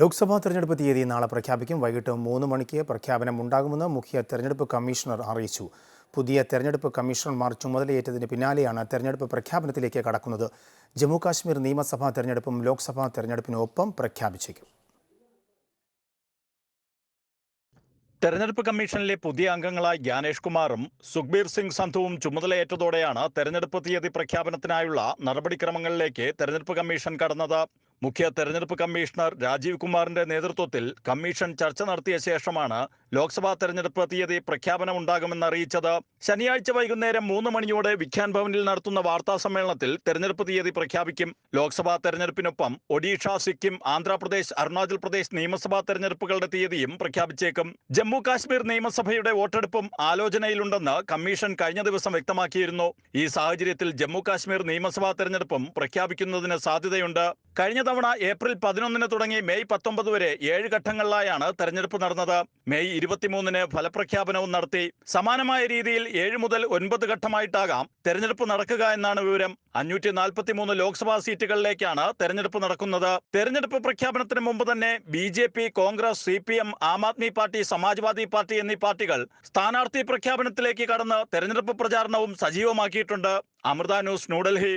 ലോക്സഭാ തെരഞ്ഞെടുപ്പ് തീയതി നാളെ പ്രഖ്യാപിക്കും. വൈകിട്ട് മൂന്ന് മണിക്ക് പ്രഖ്യാപനം ഉണ്ടാകുമെന്ന് മുഖ്യ തെരഞ്ഞെടുപ്പ് കമ്മീഷണർ അറിയിച്ചു. പുതിയ തെരഞ്ഞെടുപ്പ് കമ്മീഷണർമാർ ചുമതലയേറ്റതിന് പിന്നാലെയാണ് തെരഞ്ഞെടുപ്പ് പ്രഖ്യാപനത്തിലേക്ക് കടക്കുന്നത്. ജമ്മു കാശ്മീർ നിയമസഭാ തെരഞ്ഞെടുപ്പും ലോക്സഭാ തെരഞ്ഞെടുപ്പിനൊപ്പം പ്രഖ്യാപിച്ചേക്കും. തെരഞ്ഞെടുപ്പ് കമ്മീഷനിലെ പുതിയ അംഗങ്ങളായ ജ്ഞാനേഷ് കുമാറും സുഖ്ബീർ സിംഗ് സന്ധുവും ചുമതലയേറ്റതോടെയാണ് തെരഞ്ഞെടുപ്പ് തീയതി പ്രഖ്യാപനത്തിനായുള്ള നടപടിക്രമങ്ങളിലേക്ക് തെരഞ്ഞെടുപ്പ് കമ്മീഷൻ കടന്നത്. മുഖ്യ തെരഞ്ഞെടുപ്പ് കമ്മീഷണർ രാജീവ് കുമാറിന്റെ നേതൃത്വത്തിൽ കമ്മീഷൻ ചർച്ച നടത്തിയ ശേഷമാണ് ലോക്സഭാ തെരഞ്ഞെടുപ്പ് തീയതി പ്രഖ്യാപനം ഉണ്ടാകുമെന്ന് അറിയിച്ചത് ശനിയാഴ്ച വൈകുന്നേരം മൂന്ന് മണിയോടെ വിഖ്യാൻ ഭവനിൽ നടത്തുന്ന വാർത്താ സമ്മേളനത്തിൽ തെരഞ്ഞെടുപ്പ് തീയതി പ്രഖ്യാപിക്കും. ലോക്സഭാ തെരഞ്ഞെടുപ്പിനൊപ്പം ഒഡീഷ സിക്കിം ആന്ധ്രാപ്രദേശ് അരുണാചൽ പ്രദേശ് നിയമസഭാ തെരഞ്ഞെടുപ്പുകളുടെ തീയതിയും പ്രഖ്യാപിച്ചേക്കും. ജമ്മു കാശ്മീർ നിയമസഭയുടെ വോട്ടെടുപ്പും ആലോചനയിലുണ്ടെന്ന് കമ്മീഷൻ കഴിഞ്ഞ ദിവസം വ്യക്തമാക്കിയിരുന്നു. ഈ സാഹചര്യത്തിൽ ജമ്മു കാശ്മീർ നിയമസഭാ തെരഞ്ഞെടുപ്പും പ്രഖ്യാപിക്കുന്നതിന് സാധ്യതയുണ്ട്. കഴിഞ്ഞ തവണ ഏപ്രിൽ പതിനൊന്നിന് തുടങ്ങി മെയ് പത്തൊമ്പത് വരെ ഏഴ് ഘട്ടങ്ങളിലായാണ് തെരഞ്ഞെടുപ്പ് നടന്നത്. മെയ് ഇരുപത്തിമൂന്നിന് ഫലപ്രഖ്യാപനവും നടത്തി സമാനമായ രീതിയിൽ ഏഴ് മുതൽ ഒൻപത് ഘട്ടമായിട്ടാകാം തെരഞ്ഞെടുപ്പ് നടക്കുക എന്നാണ് വിവരം. അഞ്ഞൂറ്റി നാൽപ്പത്തിമൂന്ന് ലോക്സഭാ സീറ്റുകളിലേക്കാണ് തെരഞ്ഞെടുപ്പ് നടക്കുന്നത്. തെരഞ്ഞെടുപ്പ് പ്രഖ്യാപനത്തിന് മുമ്പ് തന്നെ B J P Congress C P M Aam Aadmi Party Samajwadi Party എന്നീ പാർട്ടികൾ സ്ഥാനാർത്ഥി പ്രഖ്യാപനത്തിലേക്ക് കടന്ന് തെരഞ്ഞെടുപ്പ് പ്രചാരണവും സജീവമാക്കിയിട്ടുണ്ട്. അമൃത ന്യൂസ് ന്യൂഡൽഹി.